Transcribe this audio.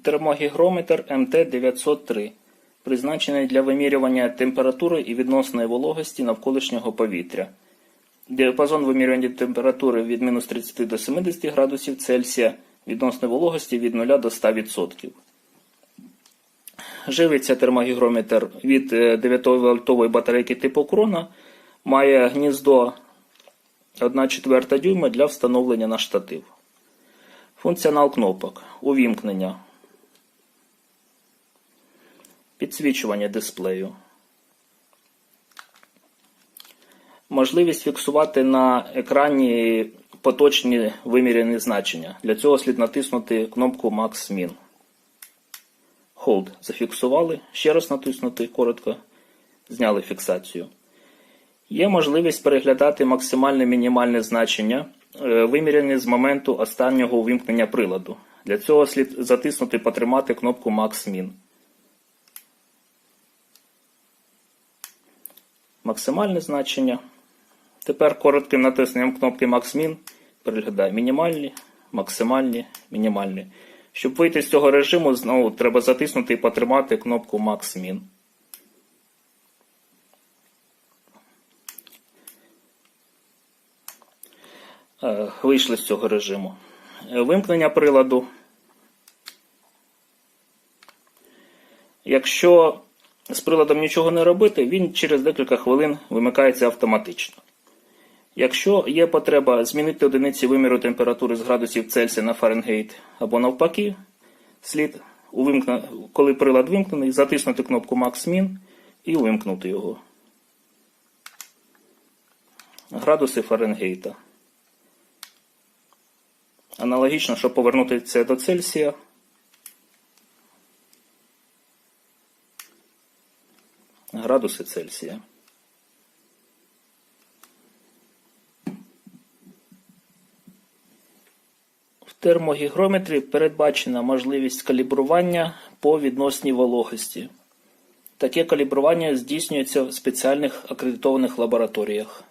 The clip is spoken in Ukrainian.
Термогігрометр МТ-903, призначений для вимірювання температури і відносної вологості навколишнього повітря. Діапазон вимірювання температури від мінус 30 до 70 градусів Цельсія, відносної вологості від 0 до 100%. Живиться термогігрометр від 9-вольтової батарейки типу крона, має гніздо 1 четверта дюйма для встановлення на штатив. Функціонал кнопок. Увімкнення. Підсвічування дисплею. Можливість фіксувати на екрані поточні виміряні значення. Для цього слід натиснути кнопку Max Min. Hold. Зафіксували. Ще раз натиснути коротко. Зняли фіксацію. Є можливість переглядати максимальне мінімальне значення, е, виміряні з моменту останнього увімкнення приладу. Для цього слід затиснути і потримати кнопку Max Min. Максимальне значення. Тепер коротким натисненням кнопки Max Min переглядає мінімальні, максимальні, мінімальні. Щоб вийти з цього режиму, знову треба затиснути і потримати кнопку Max Min. Е, Вийшли з цього режиму. Е, Вимкнення приладу. Якщо з приладом нічого не робити, він через декілька хвилин вимикається автоматично. Якщо є потреба змінити одиниці виміру температури з градусів Цельсія на Фаренгейт або навпаки, слід, увімкна... коли прилад вимкнений, затиснути кнопку Max Min і увімкнути його. Градуси Фаренгейта. Аналогічно, щоб повернути це до Цельсія. Градуси Цельсія. В термогігрометрі передбачена можливість калібрування по відносній вологості. Таке калібрування здійснюється в спеціальних акредитованих лабораторіях.